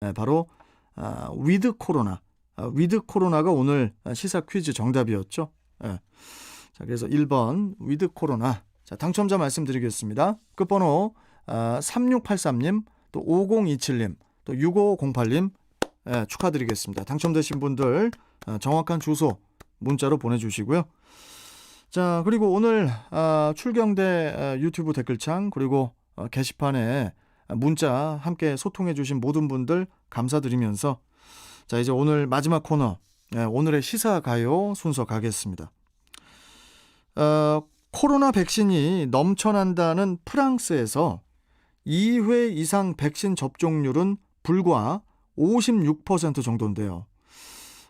네, 바로 아, 위드 코로나. 아, 위드 코로나가 오늘 시사 퀴즈 정답이었죠. 예. 자, 그래서 1번 위드 코로나. 자, 당첨자 말씀드리겠습니다. 끝번호 아, 3683님, 또 5027님, 또 6508님 예, 축하드리겠습니다. 당첨되신 분들 아, 정확한 주소 문자로 보내주시고요. 자, 그리고 오늘 아, 출경대 아, 유튜브 댓글창 그리고 어, 게시판에 문자 함께 소통해 주신 모든 분들 감사드리면서 자 이제 오늘 마지막 코너 예, 오늘의 시사 가요 순서 가겠습니다. 어, 코로나 백신이 넘쳐난다는 프랑스에서 2회 이상 백신 접종률은 불과 56% 정도인데요.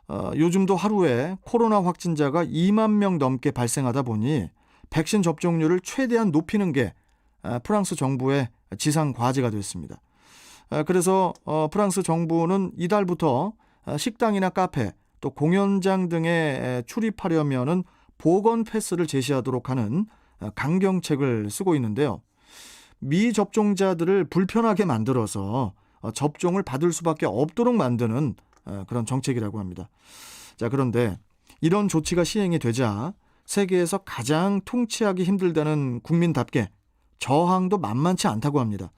어, 요즘도 하루에 코로나 확진자가 2만 명 넘게 발생하다 보니 백신 접종률을 최대한 높이는 게 아, 프랑스 정부의 지상 과제가 됐습니다. 아, 그래서 어, 프랑스 정부는 이달부터 아, 식당이나 카페 또 공연장 등에 에, 출입하려면은 보건 패스를 제시하도록 하는 아, 강경책을 쓰고 있는데요. 미접종자들을 불편하게 만들어서 어, 접종을 받을 수밖에 없도록 만드는 어, 그런 정책이라고 합니다. 자, 그런데 이런 조치가 시행이 되자 세계에서 가장 통치하기 힘들다는 국민답게 저항도 만만치 않다고 합니다.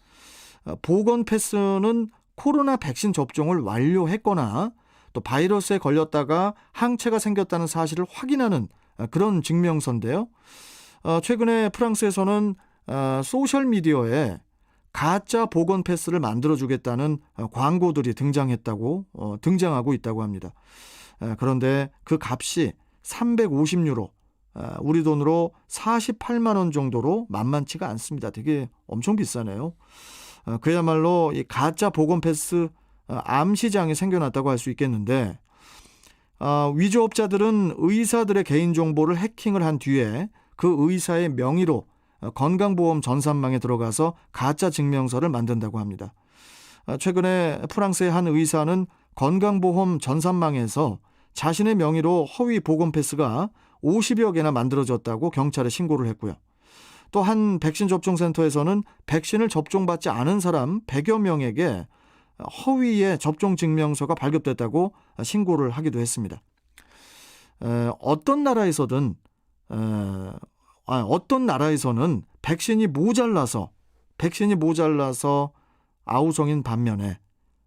어, 보건 패스는 코로나 백신 접종을 완료했거나 또 바이러스에 걸렸다가 항체가 생겼다는 사실을 확인하는 어, 그런 증명서인데요. 어, 최근에 프랑스에서는 어, 소셜 미디어에 가짜 보건 패스를 만들어 주겠다는 어, 광고들이 등장했다고 어, 등장하고 있다고 합니다. 에, 그런데 그 값이 350유로, 아, 우리 돈으로 48만 원 정도로 만만치가 않습니다. 되게 엄청 비싸네요. 어, 그야말로 이 가짜 보건 패스 어, 암 시장이 생겨났다고 할 수 있겠는데 어, 위조업자들은 의사들의 개인 정보를 해킹을 한 뒤에 그 의사의 명의로 어, 건강보험 전산망에 들어가서 가짜 증명서를 만든다고 합니다. 어, 최근에 프랑스의 한 의사는 건강보험 전산망에서 자신의 명의로 허위 보건 패스가 50여 개나 만들어졌다고 경찰에 신고를 했고요. 또 한 백신 접종 센터에서는 백신을 접종받지 않은 사람 100여 명에게 허위의 접종 증명서가 발급됐다고 신고를 하기도 했습니다. 에, 어떤 나라에서든 에, 아, 어떤 나라에서는 백신이 모자라서 백신이 모자라서 아우성인 반면에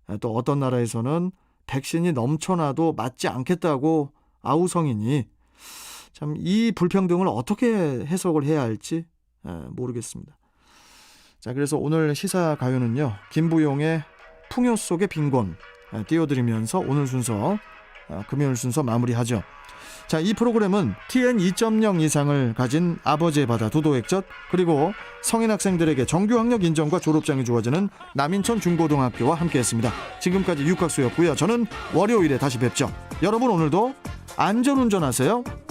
에, 또 어떤 나라에서는 백신이 넘쳐나도 맞지 않겠다고 아우성이니 참 이 불평등을 어떻게 해석을 해야 할지 에, 모르겠습니다. 자 그래서 오늘 시사 가요는요 김부용의 풍요 속의 빈곤 에, 띄워드리면서 오늘 순서 어, 금요일 순서 마무리하죠. 자, 이 프로그램은 TN 2.0 이상을 가진 아버지의 바다 도도액젓 그리고 성인 학생들에게 정규 학력 인정과 졸업장이 주어지는 남인천 중고등학교와 함께했습니다. 지금까지 육학수였고요. 저는 월요일에 다시 뵙죠. 여러분 오늘도 안전운전하세요.